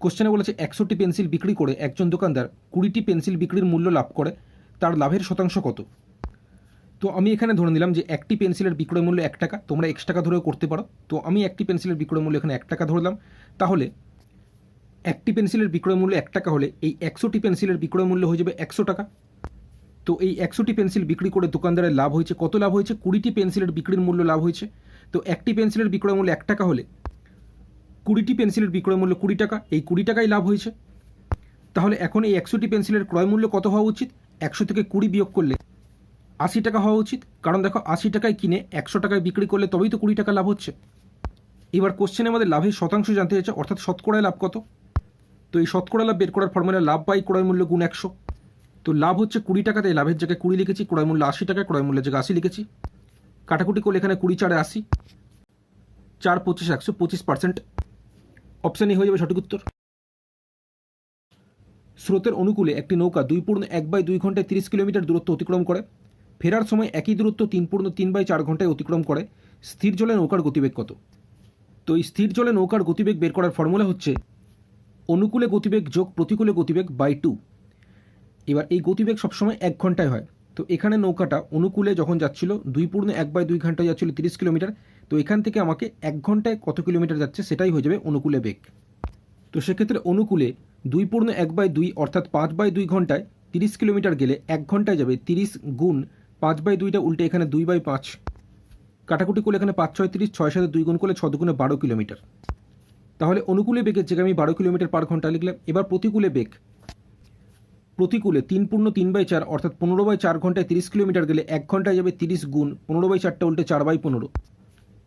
কোশ্চেনে বলেছে, একশোটি পেন্সিল বিক্রি করে একজন দোকানদার কুড়িটি পেন্সিল বিক্রির মূল্য লাভ করে, তার লাভের শতাংশ কত? তো আমি এখানে ধরে নিলাম যে, একটি পেন্সিলের বিক্রয় মূল্য এক টাকা, তোমরা এক্স টাকা ধরেও করতে পারো। তো আমি একটি পেন্সিলের বিক্রয় মূল্য এখানে এক টাকা ধরলাম। তাহলে, একটি পেন্সিলের বিক্রয় মূল্য এক টাকা হলে এই একশোটি পেন্সিলের বিক্রয় মূল্য হয়ে যাবে একশো টাকা। তো এই একশোটি পেন্সিল বিক্রি করে দোকানদারের লাভ হয়েছে, কত লাভ হয়েছে? কুড়িটি পেন্সিলের বিক্রির মূল্য লাভ হয়েছে। তো একটি পেন্সিলের বিক্রয় মূল্য এক টাকা হলে কুড়িটি পেন্সিলের বিক্রয় মূল্য কুড়ি টাকা, এই কুড়ি টাকাই লাভ হয়েছে। তাহলে এখন এই একশোটি পেন্সিলের ক্রয় মূল্য কত হওয়া উচিত? একশো থেকে কুড়ি বিয়োগ করলে আশি টাকা হওয়া উচিত। কারণ দেখো, আশি টাকায় কিনে একশো টাকায় বিক্রি করলে তবেই তো কুড়ি টাকা লাভ হচ্ছে। এবার কোশ্চেনে আমাদের লাভের শতাংশ জানতে চাইছে, অর্থাৎ শতকরায় লাভ কত? তো এই শতকরা লাভ বের করার ফর্মুলা লাভ বাই ক্রয় মূল্য গুণ একশো। তো লাভ হচ্ছে কুড়ি টাকাতে, লাভের জায়গায় কুড়ি লিখেছি, ক্রয় মূল্য আশি টাকা ক্রয় মূল্যের জায়গায় আশি লিখেছি। কাটাকুটি করলে এখানে কুড়ি, চারে আশি। চার, পঁচিশ, একশো পঁচিশ পার্সেন্ট অপশানই হয়ে যাবে সঠিক উত্তর। স্রোতের অনুকূলে একটি নৌকা দুই পূর্ণ এক বাই দুই ঘন্টায় তিরিশ কিলোমিটার দূরত্ব অতিক্রম করে। ফেরার সময় একই দূরত্ব তিন পূর্ণ তিন বাই চার ঘন্টায় অতিক্রম করে। স্থির জলে নৌকার গতিবেগ কত? তো এই স্থির জলে নৌকার গতিবেগ বের করার ফর্মুলা হচ্ছে অনুকূলে গতিবেগ যোগ প্রতিকূলে গতিবেগ বাই টু। এবার এই গতিবেগ সবসময় এক ঘন্টায় হয়। তো এখানে নৌকাটা অনুকূলে যখন যাচ্ছিল, দুই পূর্ণ এক বাই দুই ঘন্টায় যাচ্ছিল তিরিশ কিলোমিটার তো এখান থেকে আমাকে এক ঘন্টায় কত কিলোমিটার যাচ্ছে সেটাই হয়ে যাবে অনুকূলে বেগ। তো সেক্ষেত্রে অনুকূলে দুই পূর্ণ এক বাই দুই অর্থাৎ পাঁচ বাই দুই ঘন্টায় তিরিশ কিলোমিটার গেলে এক ঘন্টায় যাবে তিরিশ গুণ পাঁচ বাই দুইটা উল্টে এখানে দুই বাই পাঁচ। কাটাকুটি করলে এখানে পাঁচ ছয় তিরিশ, ছয় সাথে দুই গুণ করলে ছ দুগুণে বারো কিলোমিটার। তাহলে অনুকূলে বেগের জায়গায় আমি বারো কিলোমিটার পার ঘণ্টা লিখলাম। এবার প্রতিকূলে বেগ। প্রতিকূলে তিন পূর্ণ তিন বাই চার অর্থাৎ পনেরো বাই চার ঘন্টায় তিরিশ কিলোমিটার গেলে এক ঘন্টায় যাবে তিরিশ গুণ পনেরো বাই চারটা উল্টে চার বাই পনেরো।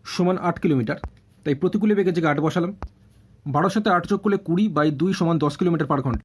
সমান আট কিলোমিটার। তাই প্রতিকূলে বেগে যে আট বসালাম সাথে আট যোগ করলে কুড়ি বাই দুই সমান দশ কিলোমিটার পার ঘণ্টা।